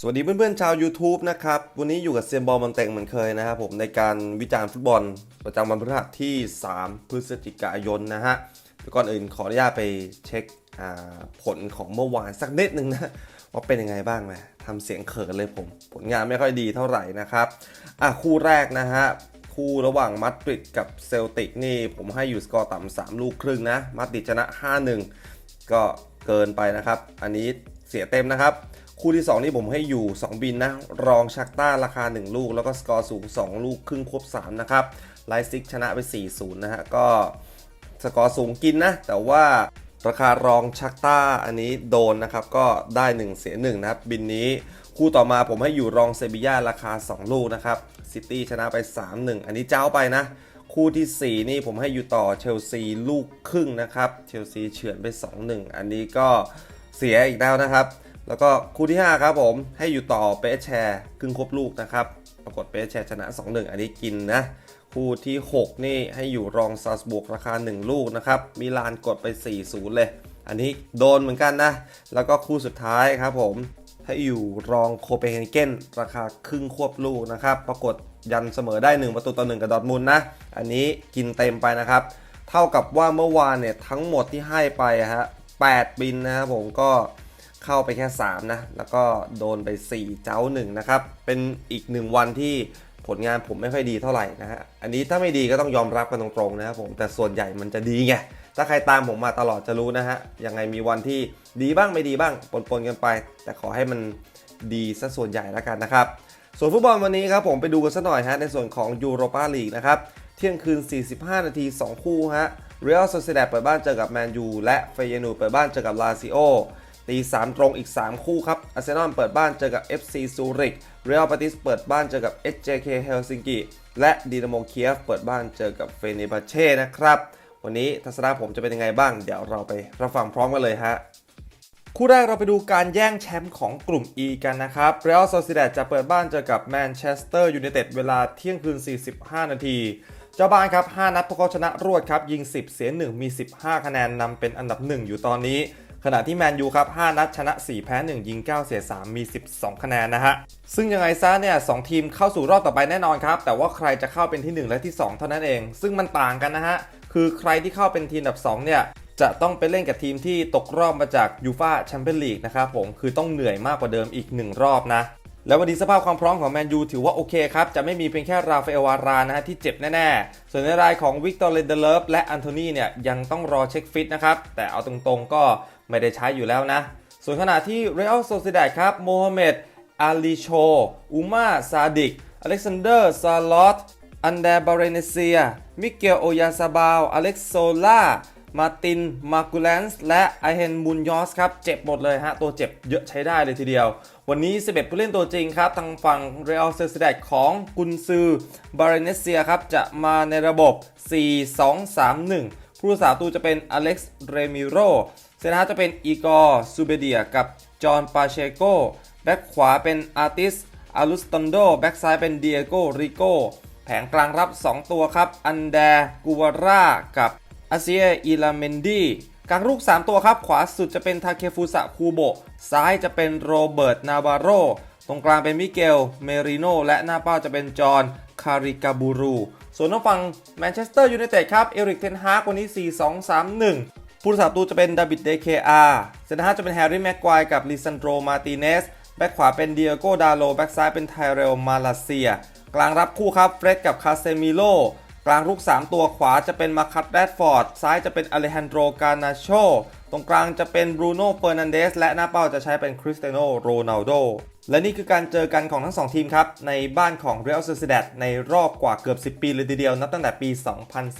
สวัสดีเพื่อนๆชาว YouTube นะครับ วันนี้อยู่กับเซียนบอลมันเต็งเหมือนเคยนะครับผมในการวิจารณ์ฟุตบอลประจำวันพฤหัสที่ 3 พฤศจิกายนนะฮะก่อนอื่นขออนุญาตไปเช็คผลของเมื่อวานสักนิดนึงนะว่าเป็นยังไงบ้างไหมทำเสียงเขินเลยผม ผลงานไม่ค่อยดีเท่าไหร่นะครับอะคู่แรกนะฮะคู่ระหว่างมาดริดกับเซลติกนี่ผมให้อยู่สกอร์ต่ำ3ลูกครึ่งนะมาดริดชนะ 5-1 ก็เกินไปนะครับ อันนี้เสียเต็มนะครับ คู่ที่ 2 นี่ผมให้อยู่ 2 บินนะ รองชักต้าราคา 1 ลูก แล้วก็สกอร์สูง 2 ลูกครึ่งควบ 3 นะครับ ไลซิกชนะไป 4-0 นะฮะ ก็สกอร์สูงกินนะ แต่ว่าราคารองชักต้าอันนี้โดนนะครับ ก็ได้ 1 เสีย 1 นะครับ บินนี้คู่ต่อมาผมให้อยู่รองเซบีย่าราคา 2 ลูกนะครับซิตี้ชนะไป 3-1 อันนี้เจ้าไปนะ คู่ที่ 4 นี่ผมให้อยู่ต่อเชลซีลูกครึ่งนะครับเชลซีเฉือนไป 2-1 อันนี้ก็เสียอีกแล้วนะครับ แล้วก็คู่ที่ 5 ครับผมให้อยู่ต่อเปสแชร์ครึ่งครบลูกนะครับ ปรากฏเปสแชร์ชนะ 2-1 อันนี้กินนะ คู่ที่ 6 นี่ให้อยู่รองซาสบุกราคา 1 ลูกนะครับ มิลานกดไป 4-0 เลย อันนี้โดนเหมือนกันนะ แล้วก็คู่สุดท้ายครับผมให้อยู่รองโคเปนเฮเกนราคาครึ่งควบลูกนะครับ ปรากฏยันเสมอได้ 1 ประตูต่อ1กับดอร์ทมุนด์นะ อันนี้กินเต็มไปนะครับ เท่ากับว่าเมื่อวานเนี่ยทั้งหมดที่ให้ไปอะฮะ8บินนะครับผมก็ เข้าไปแค่ 3 นะ แล้วก็โดนไป 4 เจ้า1นะครับ เป็นอีก 1 วันที่ผลงานผมไม่ค่อยดีเท่าไหร่นะฮะ อันนี้ถ้าไม่ดีก็ต้องยอมรับกันตรงๆนะครับผม แต่ส่วนใหญ่มันจะดีไง ถ้าใครตามผมมาตลอดจะรู้นะฮะ ยังไงมีวันที่ดีบ้างไม่ดีบ้างปนๆกันไป แต่ขอให้มันดีซะส่วนใหญ่แล้วกันนะครับ ส่วนฟุตบอลวันนี้ครับผมไปดูกันสักหน่อยฮะในส่วนของยูโรปาลีกนะครับเที่ยงคืน 45 นาที 2 คู่ฮะเรอัลโซเซดเปิดบ้านเจอกับแมนยูและเฟยนูเปิดบ้านเจอกับลาซิโอ ตี 3 ตรงอีก 3 คู่ครับอาร์เซนอลเปิดบ้านเจอกับ FC ซูริกเรอัลปาติสเปิดบ้านเจอกับ SJK เฮลซิงกิและดีนาโมเคียฟเปิดบ้านเจอกับเฟเนบาเช่นะครับ วันนี้ทัศนะผมจะเป็นยังไงบ้าง เดี๋ยวเราไปรับฟังพร้อมกันเลยฮะคู่แรกเราไปดูการแย่งแชมป์ของกลุ่ม E กันนะครับ Real Sociedad จะเปิดบ้านเจอกับแมนเชสเตอร์ยูไนเต็ดเวลาเที่ยงคืน 45 นาทีเจ้าบ้านครับ 5 นัดพวกเขาชนะรวดครับ ยิง 10 เสีย 1 มี 15 คะแนนนำเป็นอันดับ 1 อยู่ตอนนี้ ขณะที่แมนยูครับ 5 นัดชนะ 4 แพ้ 1 ยิง 9 เสีย 3 มี 12 คะแนนนะฮะ ซึ่งยังไงซะเนี่ยสทีมเข้าสู่รอบต่อไปแน่นอนครับ แต่ว่าใครจะเข้าเป็นที่ 1 และที่ 2 เท่านั้นเอง ซึ่งมันต่างกันนะฮะ คือใครที่เข้าเป็นทีมอันดับ 2 เนี่ยจะต้องไปเล่นกับทีมที่ตกรอบมาจากยูฟาแชมเปี้ยนลีกนะครับผมคือต้องเหนื่อยมากกว่าเดิมอีก 1 รอบนะแล้ววันนี้สภาพความพร้อมของแมนยูถือว่าโอเคครับ จะไม่มีเพียงแค่ราฟาเอลวารานะฮะที่เจ็บแน่ๆ ส่วนในรายของวิกตอร์เลนเดเลฟและอันโทนีเนี่ยยังต้องรอเช็คฟิตนะครับ แต่เอาตรงๆก็ ไม่ได้ใช้อยู่แล้วนะ ส่วนขณะที่เรอัลโซซิดาดครับโมฮัมเหม็ดอาลีโชอุมาซาดิก อเล็กซานเดอร์ ซาลอต อันเดบาเรเนเซีย มิเกลโอยาซาบาลอเล็กโซล่า มาติน มากูแลนส์ และไอเฮนมุนยอสครับ เจ็บหมดเลยฮะ ตัวเจ็บเยอะใช้ได้เลยทีเดียว วันนี้ 11 ผู้เล่นตัวจริงครับ ทางฝั่งเรอัลเซ d ดของกุนซือบาเรเนเซียครับ จะมาในระบบ 4-2-3-1 ผู้รักษาตูจะเป็นอเล็กซ์ เรมิโร เซนฮาจะเป็นอีกอร์ซูเบเดียกับจอห์นปาเชโกแบ็กขวาเป็นอาร์ติสอารุสตันโดแบ็กซ้ายเป็นเดียโกริโกแผงกลางรับ 2 ตัวครับ อันเดกูวาร่ากับอาเซียอีลาเมนดีกลางลูก 3 ตัวครับ ขวาสุดจะเป็นทาเคฟุสะคูโบ ซ้ายจะเป็นโรเบิร์ตนาวาโร ตรงกลางเป็นมิเกล เมริโน และหน้าเป้าจะเป็นจอห์นคาริกาบูรู ส่วนทางฝั่งแมนเชสเตอร์ยูไนเต็ดครับ เอริกเทนฮากวันนี้ 4-2-3-1 ผู้รักษาตูจะเป็นดาวิดเดเคอาเซนฮาจะเป็นแฮร์รี่แม็กควายกับลิซันโดมาติเนส แบ็กขวาเป็นเดียโกดาโล แบ็กซ้ายเป็นไทเรลมาลาเซีย กลางรับคู่ครับเฟร็ดกับคาเซมิโล กลางรุก3 ตัวขวาจะเป็นมาคัตแรดฟอร์ด ซ้ายจะเป็นอเลฮันโดกานาโช ตรงกลางจะเป็นบรูโน่เฟอร์นันเดส และหน้าเป้าจะใช้เป็นคริสเตียโนโรนัลโด และนี่คือการเจอกันของทั้ง 2 ทีมครับ ในบ้านของ Real Sociedad ในรอบกว่าเกือบ 10 ปีเลยทีเดียว นับตั้งแต่ปี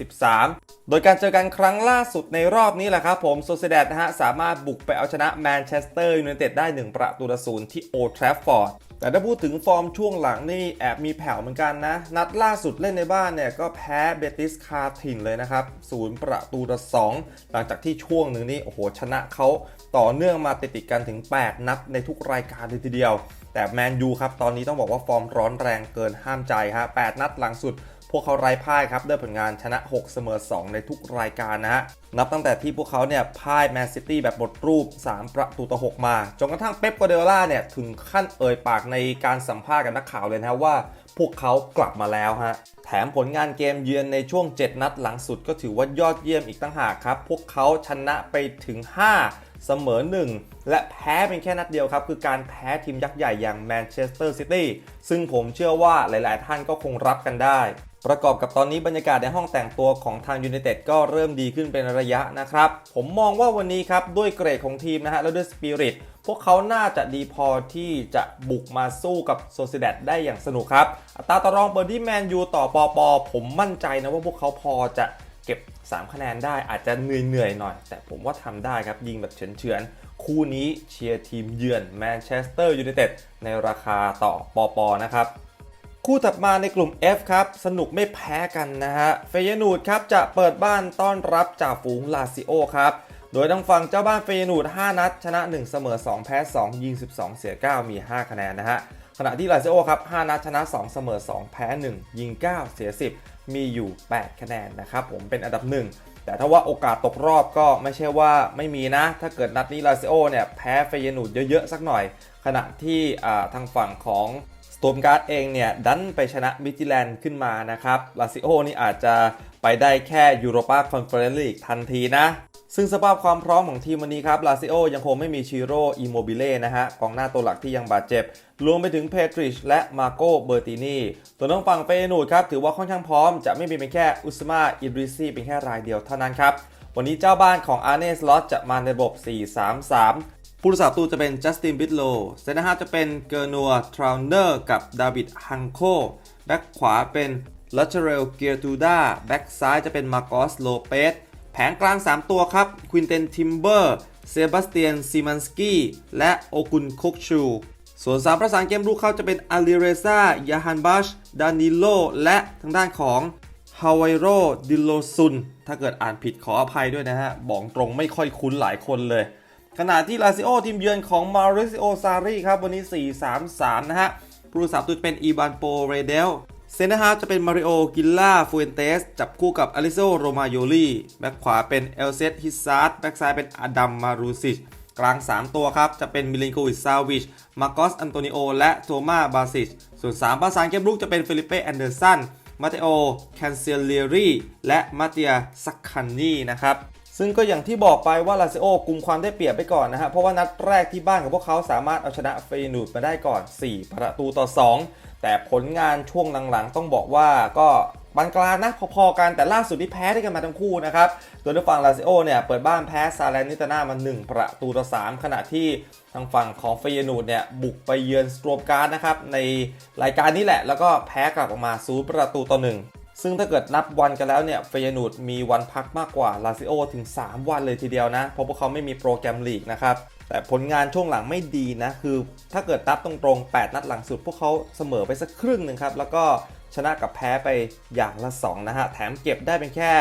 2013 โดยการเจอกันครั้งล่าสุดในรอบนี้แหละครับผม Sociedad นะฮะสามารถบุกไปเอาชนะแมนเชสเตอร์ยูไนเต็ดได้ 1 ประตูต่อศูนย์ที่โอทราฟฟอร์ดแต่ถ้าพูดถึงฟอร์มช่วงหลังนี่แอบมีแผ่วเหมือนกันนะ นัดล่าสุดเล่นในบ้านเนี่ยก็แพ้เบติสคาถิ่นเลยนะครับศูนย์ประตูต่อสองหลังจากที่ช่วงหนึ่งนี่โอ้โหชนะเขา ต่อเนื่องมาติดๆกันถึง 8 นัดในทุกรายการเลยทีเดียว แต่แมนยูครับตอนนี้ต้องบอกว่าฟอร์มร้อนแรงเกินห้ามใจฮะ8นัดหลังสุดพวกเขาไร้พ่ายครับด้วยผลงานชนะ 6 เสมอ 2 ในทุกรายการนะฮะ นับตั้งแต่ที่พวกเขาเนี่ยพ่ายแมนซิตี้แบบหมดรูป 3 ประตูต่อ 6 มา จนกระทั่งเป๊ปกัวเดล่าเนี่ย ถึงขั้นเอ่ยปากในการสัมภาษณ์กับนักข่าวเลยนะว่า พวกเขากลับมาแล้วฮะ แถมผลงานเกมเยือนในช่วง 7 นัดหลังสุดก็ถือว่ายอดเยี่ยมอีกตั้งหากครับ พวกเขาชนะไปถึง 5 เสมอ 1 และแพ้เป็นแค่นัดเดียวครับ คือการแพ้ทีมยักษ์ใหญ่อย่างแมนเชสเตอร์ซิตี้ซึ่งผมเชื่อว่าหลาย ๆ ท่านก็คงรับกันได้ ประกอบกับตอนนี้บรรยากาศในห้องแต่งตัวของทางยู i นเต็ดก็เริ่มดีขึ้นเป็นระยะนะครับ ผมมองว่าวันนี้ครับ ด้วยเกรดของทีมนะฮะแล้วด้วยสปิริตพวกเขาน่าจะดีพอที่จะบุกมาสู้กับโซซิเดตได้อย่างสนุกครับอัตราต่อรองเบอร์ดี้แมนยูต่อปอปอผมมั่นใจนะว่าพวกเขาพอจะ เก็บ 3 คะแนนได้อาจจะเหนื่อยๆหน่อย แต่ผมว่าทำได้ครับ ยิงแบบเฉือนๆ คู่นี้เชียร์ทีมเยือนแมนเชสเตอร์ยูไนเต็ดในราคาต่อปอปอนะครับ คู่ถัดมาในกลุ่ม F ครับ สนุกไม่แพ้กันนะฮะ เฟยนูดครับจะเปิดบ้านต้อนรับจ่าฝูงลาซิโอครับโดยทางฝั่งเจ้าบ้านเฟยนูด 5 นัด ชนะ 1 เสมอ 2 แพ้ 2 ยิง 12 เสีย 9 มี 5 คะแนนนะฮะขณะที่ลาซิโอครับ 5 นัดชนะ 2 เสมอ 2 แพ้ 1 ยิง 9 เสีย 10 มีอยู่ 8 คะแนนนะครับผมเป็นอันดับ 1 แต่ถ้าว่าโอกาสตกรอบก็ไม่ใช่ว่าไม่มีนะ ถ้าเกิดนัดนี้ลาซิโอเนี่ยแพ้เฟยนูดเยอะๆ สักหน่อย ขณะที่ทางฝั่งของสโตมการ์ดเองเนี่ยดันไปชนะมิติแลนด์ขึ้นมานะครับลาซิโอนี่อาจจะไปได้แค่ยูโรปาคอนเฟอเรนซ์ลีกทันทีนะ ซึ่งสภาพความพร้อมของทีมวันนี้ครับ ลาซิโอยังคงไม่มีชิโร่อิโมบิเล่นะฮะ กองหน้าตัวหลักที่ยังบาดเจ็บ รวมไปถึงเพทริชและมาโกเบอร์ตินีตัวน้องฝั่งเฟยนูดครับ ถือว่าค่อนข้างพร้อม จะไม่มีเพียงแค่อุสมาอิดริซีเป็นแค่รายเดียวเท่านั้นครับ วันนี้เจ้าบ้านของอาร์เนสลอตจะมาในระบบ 4-3-3ผู้รักษาประตูจะเป็นจัสตินบิทโลเซนเตอร์ฮาจะเป็นเกอร์นัวทราวเนอร์กับดาวิดฮังโค แบ็กขวาเป็นลัชเรลเกียร์ตูด้า แบ็กซ้ายจะเป็นมาโกสโลเปส ผงกลาง 3 ตัวครับควินเตนทิมเบอร์เซบาสเตียนซิมันสกี้และโอกุนโคกชู ส่วน3ประสานเกมรุกเข้าจะเป็นอาลิเรซายาฮันบัชดานิโลและทางด้านของฮาวายโรดิโลซุน ถ้าเกิดอ่านผิดขออภัยด้วยนะฮะ บอกตรงไม่ค่อยคุ้นหลายคนเลย ขณะที่ลาซิโอทีมเยือนของมาริซิโอซารีครับ วันนี้ 4-3-3 นะฮะ ผู้รักษาประตูเป็นอีบานโปเรเดล เซนเตอร์ฮาจะเป็นมาริโอกิลล่าฟูเอนเตสจับคู่กับอลิโซโรมาโยลีแบ็คขวาเป็นเอลเซตฮิซาร์ดแบ็คซ้ายเป็นอดัมมารูซิชกลาง 3 ตัวครับ จะเป็นมิลินโควิชซาวิช มาโกสอันโตนิโอ และโทมาบาซิช ส่วน 3 ประสานเกมรุกจะเป็นเฟลิเป้ แอนเดอร์สัน มาเตโอ แคนเซเลียรีและมาเตียซักคันนี่นะครับ ซึ่งก็อย่างที่บอกไปว่าลาซิโอกุมความได้เปรียบไปก่อนนะฮะ เพราะว่านัดแรกที่บ้านของพวกเขาสามารถเอาชนะเฟยนูดมาได้ก่อน 4 ประตูต่อ 2 แต่ผลงานช่วงหลังๆ ต้องบอกว่าก็ปานกลางนะพอๆกันแต่ล่าสุดที่แพ้ด้วยกันมาทั้งคู่นะครับโดยทางฝั่งลาซิโอเนี่ยเปิดบ้านแพ้ซาเลนิตาน่ามา 1 ประตูต่อ3ขณะที่ทางฝั่งของเฟยนูดเนี่ยบุกไปเยือนสโตรมการ์ดนะครับในรายการนี้แหละ แล้วก็แพ้กลับออกมาศูนย์ประตูต่อ1ซึ่งถ้าเกิดนับวันกันแล้วเนี่ยเฟยนูดมีวันพักมากกว่าลาซิโอถึง 3 วันเลยทีเดียวนะ เพราะพวกเขาไม่มีโปรแกรมลีกนะครับ แต่ผลงานช่วงหลังไม่ดีนะ คือถ้าเกิดนับตรงๆ 8 นัดหลังสุด พวกเขาเสมอไปสักครึ่งหนึ่งครับ แล้วก็ชนะกับแพ้ไปอย่างละ 2 นะฮะ แถมเก็บได้เป็นแค่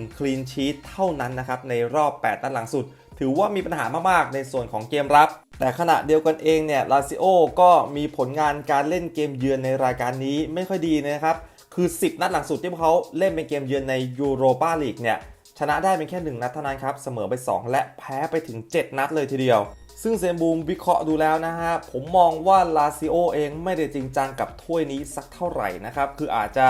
1 คลีนชีตเท่านั้นนะครับ ในรอบ 8 นัดหลังสุด ถือว่ามีปัญหามากๆ ในส่วนของเกมรับ แต่ขณะเดียวกันเองเนี่ย ลาซิโอก็มีผลงานการเล่นเกมเยือนในรายการนี้ไม่ค่อยดีนะครับ คือ 10 นัดหลังสุดที่พวกเขาเล่นเป็นเกมเยือนในยูโรปาลีกเนี่ย ชนะได้เป็นแค่ 1 นัดเท่านั้นครับ เสมอไป 2 และแพ้ไปถึง 7 นัดเลยทีเดียว ซึ่งเซมบูมวิเคราะห์ดูแล้วนะฮะ ผมมองว่าลาซิโอเองไม่ได้จริงจังกับถ้วยนี้สักเท่าไหร่นะครับ คืออาจจะ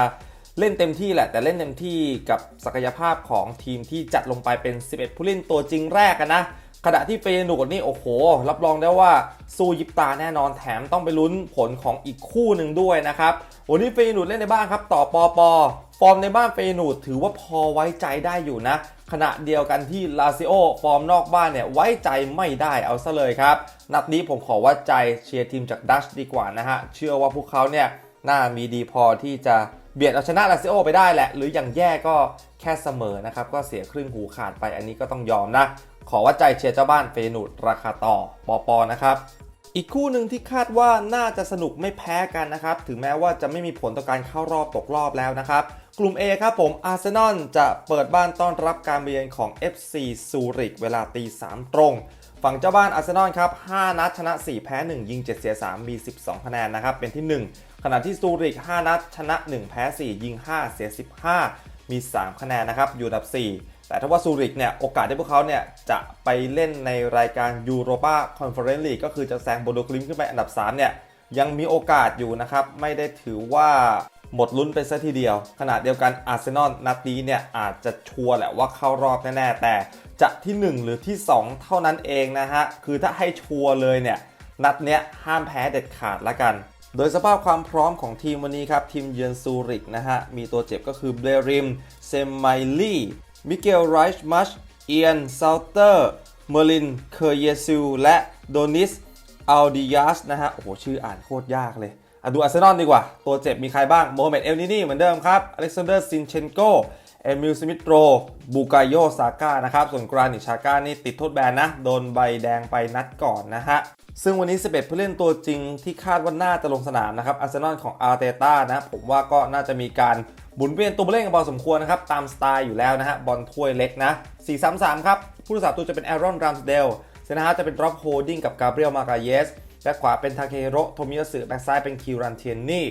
เล่นเต็มที่แหละ แต่เล่นเต็มที่กับศักยภาพของทีมที่จัดลงไปเป็น 11 ผู้เล่นตัวจริงแรกนะขณะที่เฟยนูดนี่โอ้โห รับรองได้ว่าสู้ยิบตาแน่นอนแถมต้องไปลุ้นผลของอีกคู่หนึ่งด้วยนะครับวันนี้เฟยนูดเล่นในบ้านครับ ต่อปอปอ ฟอร์มในบ้านเฟยนูดถือว่าพอไว้ใจได้อยู่นะ ขณะเดียวกันที่ลาซิโอฟอร์มนอกบ้านเนี่ยไว้ใจไม่ได้เอาซะเลยครับ นัดนี้ผมขอวัดใจเชียร์ทีมจากดัชดีกว่านะฮะ เชื่อว่าพวกเขาเนี่ยน่ามีดีพอที่จะเบียดเอาชนะลาซิโอไปได้แหละ หรืออย่างแย่ก็แค่เสมอนะครับ ก็เสียครึ่งหูขาดไปอันนี้ก็ต้องยอมนะ ขอวัดใจเชียร์เจ้าบ้านเฟยนูดราคาต่อปอปอนะครับอีกคู่หนึ่งที่คาดว่าน่าจะสนุกไม่แพ้กันนะครับ ถึงแม้ว่าจะไม่มีผลต่อการเข้ารอบตกรอบแล้วนะครับ กลุ่ม A ครับผมอาร์เซนอลจะเปิดบ้านต้อนรับการเยือนของ FC ซูริกเวลาตี3ตรง ฝั่งเจ้าบ้านอาร์เซนอลครับ 5 นัดชนะ 4 แพ้ 1 ยิง 7 เสีย 3 มี 12 คะแนนนะครับ เป็นที่ 1 ขณะที่ซูริก 5 นัดชนะ 1 แพ้ 4 ยิง 5 เสีย 15 มี 3 คะแนนนะครับ อยู่อันดับ 4 แต่ถ้าว่าซูริกเนี่ย โอกาสที่พวกเขาเนี่ย จะไปเล่นในรายการยูโรปาคอนเฟอเรนซ์ลีกก็คือจะแซงโบโดกลิมขึ้นไปอันดับ 3 เนี่ยยังมีโอกาสอยู่นะครับ ไม่ได้ถือว่า หมดลุ้นไปซะทีเดียว ขณะเดียวกันอาร์เซนอลนัดนี้เนี่ยอาจจะชัวร์แหละว่าเข้ารอบแน่ๆ แต่จะที่ 1 หรือที่ 2 เท่านั้นเองนะฮะ คือถ้าให้ชัวร์เลยเนี่ยนัดเนี้ยห้ามแพ้เด็ดขาดละกัน โดยสภาพความพร้อมของทีมวันนี้ครับ ทีมเยือนซูริกนะฮะ มีตัวเจ็บก็คือเบลริม เซมไมลี่ มิเกลไรช์มัช เอียนซาลเตอร์ เมอร์ลิน เคเยซิล และโดนิสอัลดิยัสนะฮะ โอ้โห ชื่ออ่านโคตรยากเลย ดูอาร์เซนอลดีกว่า ตัวเจ็บมีใครบ้างโมฮัมเหม็ดเอลนินี่เหมือนเดิมครับอเล็กซานเดอร์ซินเชนโกเอมิลสมิธโรบูกายโยซาก้านะครับส่วนกรานิชาก้านี่ติดโทษแบนนะ โดนใบแดงไปนัดก่อนนะฮะซึ่งวันนี้ 11 ผู้เล่นตัวจริงที่คาดว่าน่าจะลงสนามนะครับอาร์เซนอลของอาร์เตต้านะ ผมว่าก็น่าจะมีการหมุนเวียนตัวผู้เล่นกันพอสมควรนะครับ ตามสไตล์อยู่แล้วนะฮะบอลถ้วยเล็กนะ 4-3-3 ครับ ผู้รักษาตัวจะเป็นแอรอนรามสเดลเซนฮาจะเป็นรอบโฮลดิ้งกับกาเบรียลมาการเยส แบ็คขวาเป็นทาเคโรโทมิยาสึแบ็คซ้ายเป็นคิวรันเทียนนี่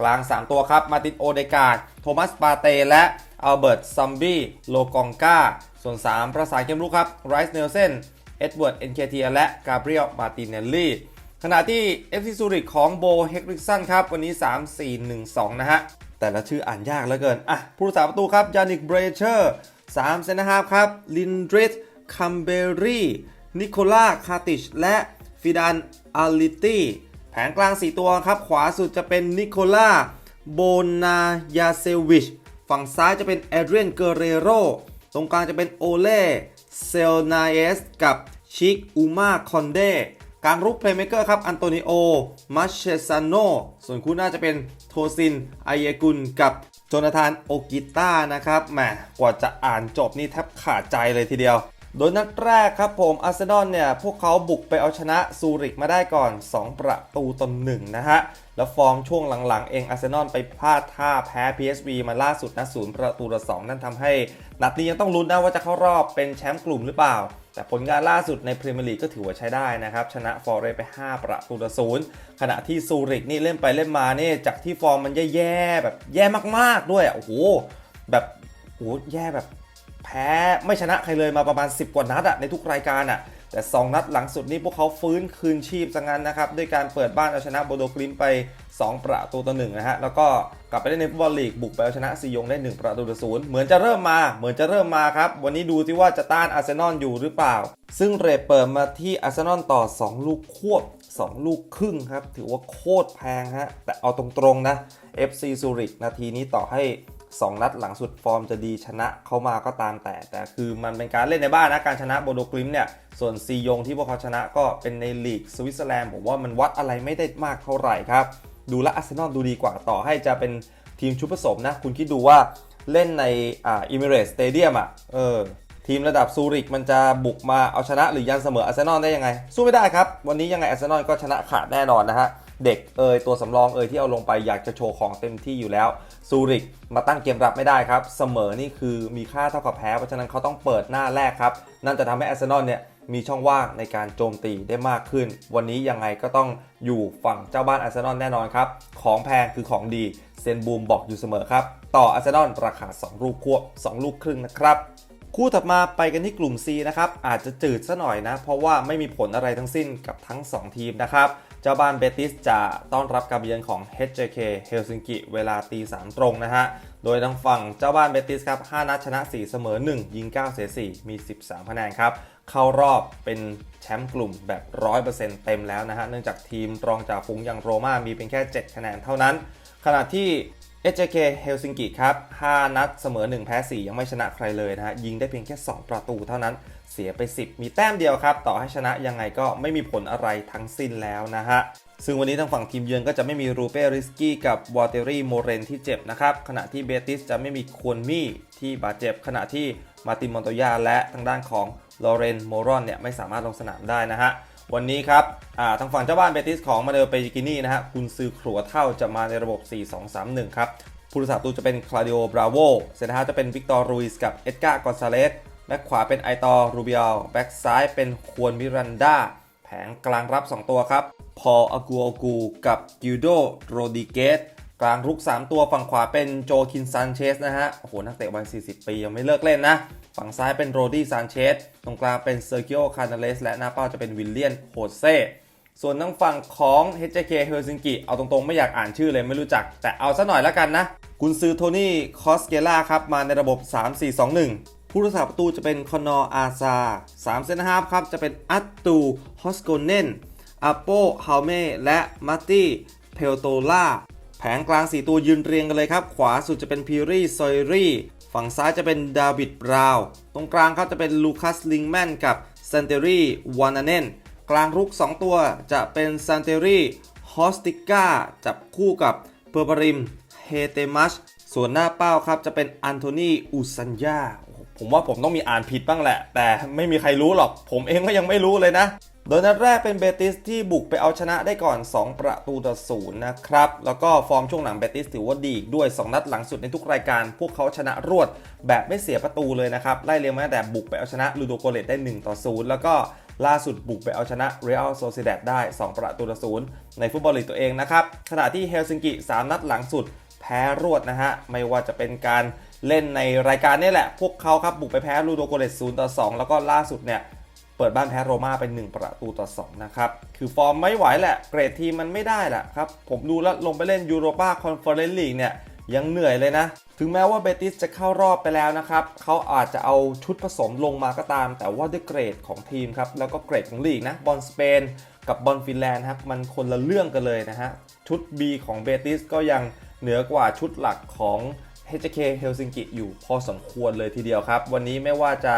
กลาง 3 ตัวครับ มาตินโอเดกาดโทมัสปาเต และอัลเบิร์ตซัมบี้โลกองกาส่วน 3 ประสานเกมรุกครับไรส์เนลเซนเอ็ดเวิร์ดเอ็นเคเทียและกาเบรียลมาตินเนลลี่ขณะที่ FC ซูริกของโบเฮกริกสันครับ วันนี้ 3-4-1-2 นะฮะ แต่ละชื่ออ่านยากเหลือเกิน อะ ผู้รักษาประตูครับยานิกเบรเชอร์3เซนนะฮาฟครับ ลินดริสคัมเบรีนิโคล่าคาติช และ ฟิดานอาลิตี้แผงกลาง 4 ตัวครับ ขวาสุดจะเป็นนิโคล่าโบนายาเซวิช ฝั่งซ้ายจะเป็นแอเดรียนเกเรโร ตรงกลางจะเป็นโอเล่เซลนาเอสกับชิกอูมาคอนเดกลางรุกเพลย์เม k เกอร์ครับ อันโตนิโอมัชเชซานโน ส่วนคู่หน้าจะเป็นโทซินไอเยกุลกับโจนาธานโอกิต้านะครับ แหม กว่าจะอ่านจบนี่แทบขาดใจเลยทีเดียว โดยนัดแรกครับผมอาร์เซนอลเนี่ย พวกเขาบุกไปเอาชนะซูริกมาได้ก่อน 2 ประตูต่อหนึ่งนะฮะ แล้วฟอร์มช่วงหลังๆ เองอาร์เซนอลไปพลาดท่าแพ้ PSV มาล่าสุดนะศูนย์ประตูต่อสองนั่นทำให้ นัดนี้ยังต้องลุ้นนะว่าจะเข้ารอบเป็นแชมป์กลุ่มหรือเปล่า แต่ผลงานล่าสุดในพรีเมียร์ลีกก็ถือว่าใช้ได้นะครับ ชนะฟอร์เรไป 5 ประตูต่อศูนย์ขณะที่ซูริกนี่เล่นไปเล่นมานี่จากที่ฟอร์มมันแย่ๆแบบแย่มากๆด้วยอะโอ้โหแบบโอ้โหแย่แบบ แพ้ไม่ชนะใครเลยมาประมาณ 10 กว่านัดอะในทุกรายการอะแต่ 2 นัดหลังสุดนี้พวกเขาฟื้นคืนชีพซะงั้นนะครับ ด้วยการเปิดบ้านเอาชนะโบโดกลิมไป 2 ประตูต่อหนึ่งนะฮะ แล้วก็กลับไปเล่นในฟุตบอลลีกบุกไปเอาชนะซียงได้ 1 ประตูต่อศูนย์เหมือนจะเริ่มมาเหมือนจะเริ่มมาครับ วันนี้ดูที่ว่าจะต้านอาร์เซนอลอยู่หรือเปล่า ซึ่งเรทเปิดมาที่อาร์เซนอลต่อ 2 ลูกควบ 2 ลูกครึ่งครับถือว่าโคตรแพงฮะแต่เอาตรงๆนะ FC ซูริกนาทีนี้ต่อให้ 2 นัดหลังสุดฟอร์มจะดีชนะเข้ามาก็ตามแต่ แต่คือมันเป็นการเล่นในบ้านนะ การชนะโบโดกลิมเนี่ย ส่วนซียงที่พวกเขาชนะก็เป็นในลีกสวิตเซอร์แลนด์ผมว่ามันวัดอะไรไม่ได้มากเท่าไหร่ครับ ดูแลวอาร์เซนอลดูดีกว่าต่อให้จะเป็นทีมชุดผสมนะ คุณคิดดูว่าเล่นในอ่าอิมิเรตสเตเดียมอะเออทีมระดับซูริกมันจะบุกมาเอาชนะหรือยันเสมออาร์เซนอลได้ยังไง สู้ไม่ได้ครับ วันนี้ยังไงอาร์เซนอลก็ชนะขาดแน่นอนนะฮะ เด็กเอยตัวสำรองเอยที่เอาลงไปอยากจะโชว์ของเต็มที่อยู่แล้วซูริกมาตั้งเกมรับไม่ได้ครับ เสมอนี่คือมีค่าเท่ากับแพ้เพราะฉะนั้นเขาต้องเปิดหน้าแรกครับ นั่นจะทำให้อาร์เซนอลเนี่ยมีช่องว่างในการโจมตีได้มากขึ้น วันนี้ยังไงก็ต้องอยู่ฝั่งเจ้าบ้านอาร์เซนอลแน่นอนครับ ของแพงคือของดีเซนบูมบอกอยู่เสมอครับ ต่ออาร์เซนอลราคา 2 ลูกควบ2ลูกครึ่งนะครับคู่ถัดมาไปกันที่กลุ่ม C นะครับ อาจจะจืดซะหน่อยนะ เพราะว่าไม่มีผลอะไรทั้งสิ้นกับทั้ง 2 ทีมนะครับ เจ้าบ้านเบติสจะต้อนรับการเยือนของ HJK เฮลซิงกิเวลาตี3ตรงนะฮะ โดยทางฝั่งเจ้าบ้านเบติสครับ 5 นัดชนะ 4 เสมอ 1 ยิง 9 เสีย 4 มี 13 คะแนนครับ เข้ารอบเป็นแชมป์กลุ่มแบบ 100%เต็มแล้วนะฮะ เนื่องจากทีมรองจากฝูงอย่างโรม่ามีเพียงแค่ 7 คะแนนเท่านั้น ขณะที่ HJK เฮลซิงกิครับ 5 นัดเสมอ 1 แพ้ 4 ยังไม่ชนะใครเลยนะฮะ ยิงได้เพียงแค่ 2 ประตูเท่านั้น เสียไป 10 มีแต้มเดียวครับ ต่อให้ชนะยังไงก็ไม่มีผลอะไรทั้งสิ้นแล้วนะฮะ ซึ่งวันนี้ทางฝั่งทีมเยือนก็จะไม่มีรูเป้ริสกี้กับวอเตอรี่โมเรนที่เจ็บนะครับ ขณะที่เบติสจะไม่มีควนมี่ที่บาดเจ็บ ขณะที่มาติมอนโตยาและทางด้านของลอเรนโมรอนเนี่ยไม่สามารถลงสนามได้นะฮะ วันนี้ครับทางฝั่งเจ้าบ้านเบติสของมาเดลเปจิกินี่นะฮะคุณซื้อขรัวเท่าจะมาในระบบ 4-2-3-1 ครับผู้รักษาประตูจะเป็นคลาดิโอบราโวเซนฮาจะเป็นวิกตอร์รูอิสกับเอ็ดการ์กอนซาเลสแบ็คขวาเป็นไอตอรูเบียลแบ็คซ้ายเป็นควนมิรันดาแผงกลางรับ 2 ตัวครับ พออากูอากูกับกิลโดโรดิเกสกลางรุก 3 ตัวฝั่งขวาเป็นโจคินซานเชสนะฮะ โอ้โห นักเตะวัย 40 ปียังไม่เลิกเล่นนะ ฝั่งซ้ายเป็นโรดี้ซานเชสตรงกลางเป็นเซอร์กิโอคานาเลสและหน้าเป้าจะเป็นวิลเลียนโฮเซส่วนทางฝั่งของ HJK เฮลซิงกิเอาตรงๆ ไม่อยากอ่านชื่อเลยไม่รู้จัก แต่เอาซะหน่อยแล้วกันนะ กุนซือโทนี่คอสเกล่าครับ มาในระบบ 3-4-2-1 ผู้รักษาประตูจะเป็นคอนอร์อาซา3เซนต์ฮาฟครับ จะเป็นอัตตูฮอสโกเนนอาโปฮาเมและมาร์ตี้เพลโตล่าแผงกลาง 4 ตัวยืนเรียงกันเลยครับ ขวาสุดจะเป็นพิรีซอยรี ฝั่งซ้ายจะเป็นดาวิดบราวน์ตรงกลางครับจะเป็นลูคัสลิงแมนกับเซนเตอรี่วานาเนนกลางรุก 2 ตัวจะเป็นซันเตอรี่ฮอสติก้าจับคู่กับเพอร์บริมเฮเตมัชส่วนหน้าเป้าครับจะเป็นอันโทนีอุซันยาผมว่าผมต้องมีอ่านผิดบ้างแหละ แต่ไม่มีใครรู้หรอก ผมเองก็ยังไม่รู้เลยนะ โดยนัดแรกเป็นเบติสที่บุกไปเอาชนะได้ก่อน 2 ประตูต่อศูนย์นะครับ แล้วก็ฟอร์มช่วงหลังเบติสถือว่าดีด้วย 2 นัดหลังสุดในทุกรายการ พวกเขาชนะรวดแบบไม่เสียประตูเลยนะครับ ไล่เรียงมาตั้งแต่บุกไปเอาชนะลูโดโกเลตได้ 1 ต่อ0แล้วก็ล่าสุดบุกไปเอาชนะเรอัลโซซิเดดได้ 2 ประตูต่อศูนย์ในฟุตบอลลีกตัวเองนะครับขณะที่เฮลซิงกิ 3 นัดหลังสุดแพ้รวดนะฮะไม่ว่าจะเป็นการเล่นในรายการนี้แหละ พวกเขาครับบุกไปแพ้ลูโดโกเลต0ต่อ2แล้วก็ล่าสุดเนี่ย เปิดบ้านแพ้โรม่าเป็น1ประตูต่อ2นะครับ คือฟอร์มไม่ไหวแหละ เกรดทีมมันไม่ได้แหละครับ ผมดูแล้วลงไปเล่นยูโรปาคอนเฟอเรนซ์ลีกเนี่ยยังเหนื่อยเลยนะ ถึงแม้ว่าเบติสจะเข้ารอบไปแล้วนะครับ เขาอาจจะเอาชุดผสมลงมาก็ตาม แต่ว่าด้วยเกรดของทีมครับ แล้วก็เกรดของลีกนะ บอลสเปนกับบอลฟินแลนด์ครับ มันคนละเรื่องกันเลยนะฮะ ชุด B ของเบติสก็ยังเหนือกว่าชุดหลักของ HJK เฮลซิงกิอยู่พอสมควรเลยทีเดียวครับ วันนี้ไม่ว่าจะ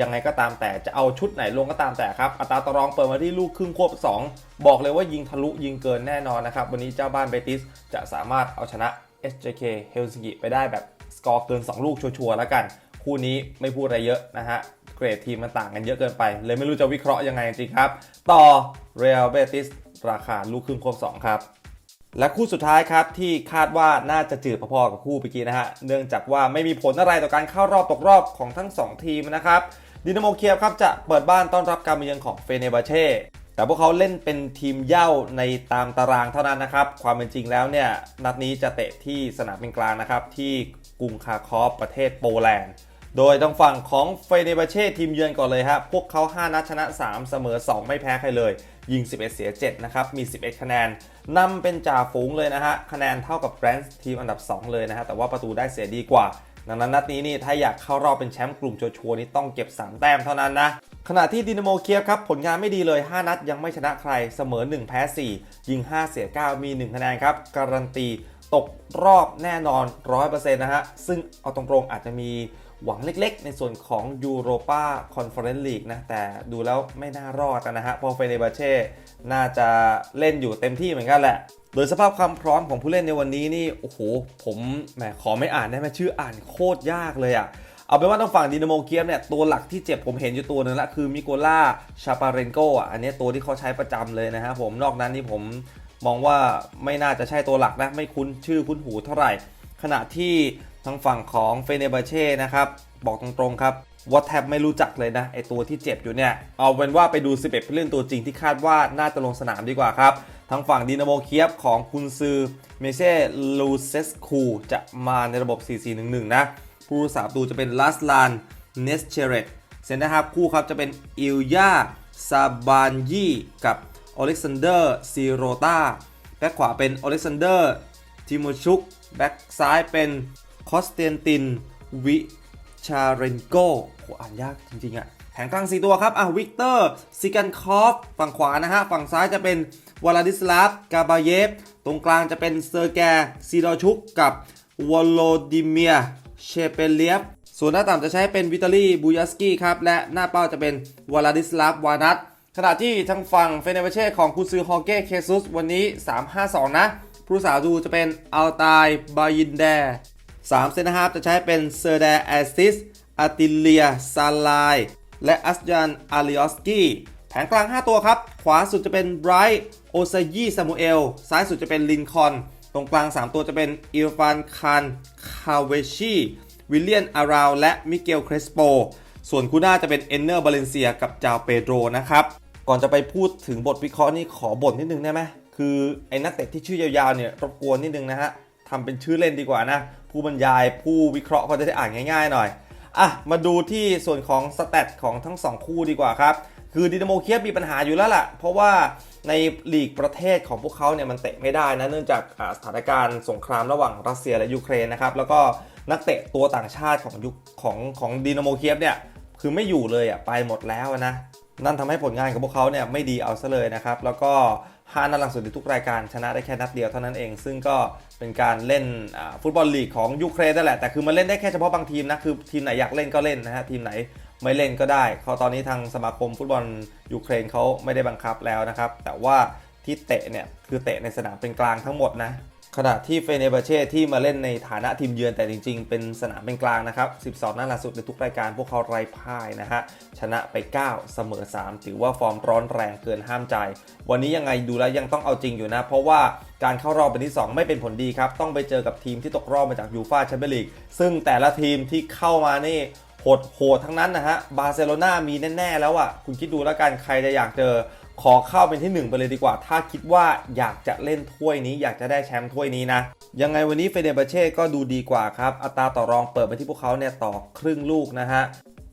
ยังไงก็ตามแต่จะเอาชุดไหนลงก็ตามแต่ครับ อัตราต่อรองเปิดมาที่ลูกครึ่งควบ 2 บอกเลยว่ายิงทะลุยิงเกินแน่นอนนะครับ วันนี้เจ้าบ้านเบติสจะสามารถเอาชนะ HJK เฮลซิงกิไปได้แบบสกอร์เกิน 2 ลูกชัวร์ๆแล้วกัน คู่นี้ไม่พูดอะไรเยอะนะฮะเกรดทีมมันต่างกันเยอะเกินไป เลยไม่รู้จะวิเคราะห์ยังไงจริงครับ ต่อ Real Betis ราคาลูกครึ่งควบ 2 ครับและคู่สุดท้ายครับที่คาดว่าน่าจะจืดพอๆกับคู่เมื่อกี้นะฮะ เนื่องจากว่าไม่มีผลอะไรต่อการเข้ารอบตกรอบของทั้ง 2 ทีมนะครับ ดินาโมเคียฟครับจะเปิดบ้านต้อนรับการมาเยือนของเฟเนบาเช่แต่พวกเขาเล่นเป็นทีมเย่าในตามตารางเท่านั้นนะครับ ความเป็นจริงแล้วเนี่ยนัดนี้จะเตะที่สนามเป็นกลางนะครับ ที่กรุงคาคอฟประเทศโปแลนด์ โดยทางฝั่งของเฟเนบาเช่ทีมเยือนก่อนเลยครับพวกเขา 5 นัดชนะ 3 เสมอ 2 ไม่แพ้ใครเลย ยิง 11 เสีย 7 นะครับ มี 11 คะแนนนำเป็นจ่าฝูงเลยนะฮะคะแนนเท่ากับแบรนด์ทีมอันดับ 2 เลยนะฮะแต่ว่าประตูได้เสียดีกว่า ดังนั้นนัดนี้นี่ถ้าอยากเข้ารอบเป็นแชมป์กลุ่มชัวร์นี่ต้องเก็บ 3 แต้มเท่านั้นนะขณะที่ดินาโมเคียฟครับผลงานไม่ดีเลย 5 นัดยังไม่ชนะใครเสมอ 1 แพ้ 4 ยิง 5 เสีย 9 มี 1 คะแนนครับ การันตีตกรอบแน่นอน 100%นะฮะ ซึ่งเอาตรงๆอาจจะมีหวังเล็กๆ ในส่วนของยูโรปาคอนเฟอเรนซ์ลีกนะ แต่ดูแล้วไม่น่ารอดนะฮะพราะเฟเนบาเช่ น่าจะเล่นอยู่เต็มที่เหมือนกันแหละ โดยสภาพความพร้อมของผู้เล่นในวันนี้นี่โอ้โหผมแหมขอไม่อ่านได้ไหมชื่ออ่านโคตรยากเลยอะเอาเป็นว่าต้องฝั่งดินาโมเกียฟเนี่ยตัวหลักที่เจ็บผมเห็นอยู่ตัวนึงละคือมิโกล่าชาปาเรนโกอะอันนี้ตัวที่เขาใช้ประจำเลยนะฮะผมนอกนั้นนี่ผมมองว่าไม่น่าจะใช่ตัวหลักนะไม่คุ้นชื่อคุ้นหูเท่าไหร่ ขณะที่ทางฝั่งของเฟเนบาเช่นะครับบอกตรงๆครับว่าแทบไม่รู้จักเลยนะไอตัวที่เจ็บอยู่เนี่ยเอาเป็นว่าไปดู 11ผู้เล่นตัวจริงที่คาดว่าน่าจะลงสนามดีกว่าครับ ทางฝั่งดินาโมเคียฟของกุนซือเมเช่ลูเซสคูจะมาในระบบ 4-4-1-1 นะ ผู้รักษาประตูจะเป็นลัสลานเนสเชเรตเซนนะครับคู่ครับจะเป็นอิลยาซาบานยีกับอเล็กซานเดอร์ซีโรตาแบ็คขวาเป็นอเล็กซานเดอร์ทิโมชุก แบ็คซ้ายเป็นคอสเตนตินวิชาเรนโกโหอ่านยากจริงๆอะ แผงกลาง 4 ตัวครับอะวิกเตอร์ซิกันคอฟฝั่งขวานะฮะ ฝั่งซ้ายจะเป็นวลาดิสลาฟกาบาเยฟ ตรงกลางจะเป็นเซอร์แกซีดอชุกกับวอลโลดิเมียเชเปเลียฟส่วนหน้าต่ำจะใช้เป็นวิตาลีบูยัสกี้ครับ และหน้าเป้าจะเป็นวลาดิสลาฟวานัทขณะที่ทางฝั่งเฟเนเบเช่ของคูซือฮอเก้เคซุสวันนี้ 3-5-2 นะผู้สาวดูจะเป็นอัลตายบายินแด3เซนต์ฮาร์ฟจะใช้เป็นเซอร์แดแอสซิสอาติเลียซาลาย และอัสยันอาริออสกี้แผงกลาง 5 ตัวครับ ขวาสุดจะเป็นไบรท์โอซายีซามูเอล ซ้ายสุดจะเป็นลินคอน ตรงกลาง 3 ตัวจะเป็นอิลฟานคานคาเวชีวิลเลียนอาราวและมิเกลเครสโป ส่วนคู่หน้าจะเป็นเอนเนอร์บาเลนเซียกับจาวเปโดรนะครับ ก่อนจะไปพูดถึงบทวิเคราะห์นี่ขอบ่นนิดนึงได้ไหมคือไอ้นักเตะที่ชื่อยาวๆเนี่ยรบกวนนิดนึงนะฮะทำเป็นชื่อเล่นดีกว่านะ ผู้บรรยายผู้วิเคราะห์เขาจะได้อ่านง่ายๆหน่อย อะมาดูที่ส่วนของสแตทของทั้ง 2 คู่ดีกว่าครับ คือดินาโมเคียฟมีปัญหาอยู่แล้วล่ะ เพราะว่าในลีกประเทศของพวกเขาเนี่ยมันเตะไม่ได้นะเนื่องจากสถานการณ์สงครามระหว่างรัสเซียและยูเครนนะครับแล้วก็นักเตะตัวต่างชาติของยุคของของดินาโมเคียฟเนี่ยคือไม่อยู่เลยอะไปหมดแล้วนะนั่นทำให้ผลงานของพวกเขาเนี่ยไม่ดีเอาซะเลยนะครับแล้วก็ ห้านัดหลังสุดในทุกรายการชนะได้แค่นัดเดียวเท่านั้นเอง ซึ่งก็เป็นการเล่นฟุตบอลลีกของยูเครนนั่นแหละแต่คือมันเล่นได้แค่เฉพาะบางทีมนะคือทีมไหนอยากเล่นก็เล่นนะฮะทีมไหนไม่เล่นก็ได้เขาตอนนี้ทางสมาคมฟุตบอลยูเครนเขาไม่ได้บังคับแล้วนะครับแต่ว่าที่เตะเนี่ยคือเตะในสนามเป็นกลางทั้งหมดนะ ขณะที่เฟเนเบเช่ที่มาเล่นในฐานะทีมเยือนแต่จริง ๆ เป็นสนามเป็นกลางนะครับ 12 นัดล่าสุดในทุกรายการพวกเขาไร้พ่ายนะฮะ ชนะไป 9 เสมอ 3 ถือว่าฟอร์มร้อนแรงเกินห้ามใจ วันนี้ยังไงดูแล้วยังต้องเอาจริงอยู่นะ เพราะว่าการเข้ารอบเป็นที่ 2 ไม่เป็นผลดีครับ ต้องไปเจอกับทีมที่ตกรอบมาจากยูฟาแชมเปี้ยนลีกซึ่งแต่ละทีมที่เข้ามานี่โหดโหดทั้งนั้นนะฮะบาร์เซโลนามีแน่ๆแล้วอะคุณคิดดูแล้วกันใครจะอยากเจอ ขอเข้าเป็นที่ 1 ไปเลยดีกว่า ถ้าคิดว่าอยากจะเล่นถ้วยนี้อยากจะได้แชมป์ถ้วยนี้นะ ยังไงวันนี้เฟเดเบเช่ก็ดูดีกว่าครับ อัตราต่อรองเปิดไปที่พวกเขาเนี่ยต่อครึ่งลูกนะฮะ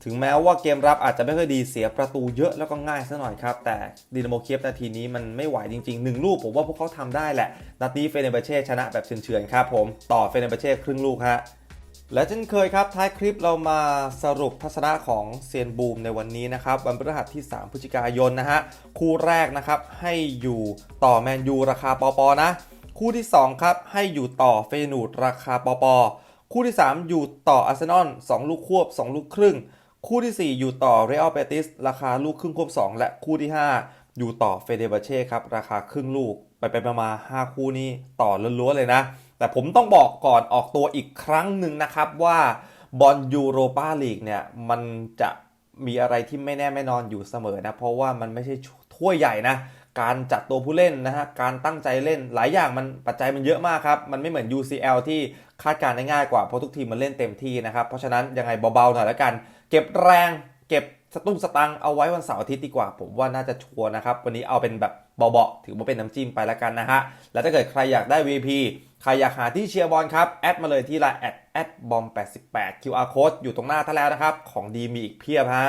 ถึงแม้ว่าเกมรับอาจจะไม่ค่อยดีเสียประตูเยอะแล้วก็ง่ายซะหน่อยครับ แต่ดินาโมเคียฟนาทีนี้มันไม่ไหวจริงๆหนึ่งลูกผมว่าพวกเขาทำได้แหละนัดนี้เฟเนเบเช่ชนะแบบเฉือนๆครับผมต่อเฟเนเบเช่ครึ่งลูกฮะ และเช่นเคยครับ ท้ายคลิปเรามาสรุปทัศนะของเซียนบูมในวันนี้นะครับวันพฤหัสที่ 3 พฤศจิกายนนะฮะ คู่แรกนะครับ ให้อยู่ต่อแมนยูราคาปอปอนะ คู่ที่ 2 ครับ ให้อยู่ต่อเฟยนูดราคาปอปอคู่ที่ 3 อยู่ต่ออาร์เซนอล2ลูกควบ 2 ลูกครึ่ง คู่ที่ 4 อยู่ต่อเรอัลเบติสราคาลูกครึ่งควบ 2 และคู่ที่ 5 อยู่ต่อเฟเดเบเช่ครับราคาครึ่งลูกไปไปมาๆ5คู่นี้ต่อล้วนๆเลยนะ แต่ผมต้องบอกก่อนออกตัวอีกครั้งหนึ่งนะครับว่าบอลยูโรปาลีกเนี่ยมันจะมีอะไรที่ไม่แน่ไม่นอนอยู่เสมอนะ เพราะว่ามันไม่ใช่ถ้วยใหญ่นะ การจัดตัวผู้เล่นนะฮะการตั้งใจเล่นหลายอย่างมันปัจจัยมันเยอะมากครับ มันไม่เหมือน UCL ที่คาดการณ์ได้ง่ายกว่าเพราะทุกทีมมันเล่นเต็มที่นะครับ เพราะฉะนั้นยังไงเบาๆหน่อยแล้วกัน เก็บแรงเก็บ สตุ้งสตังเอาไว้วันเสาร์อาทิตย์ดีกว่า ผมว่าน่าจะชัวร์นะครับ วันนี้เอาเป็นแบบเบาๆถือว่าเป็นน้ำจิ้มไปแล้วกันนะฮะ แล้วถ้าเกิดใครอยากได้ VP ใครอยากหาที่เชียร์บอลครับ แอดมาเลยที่ไลน์แอดแอดบอม88 QR code อยู่ตรงหน้าท่านแล้วนะครับ ของดีมีอีกเพียบฮะ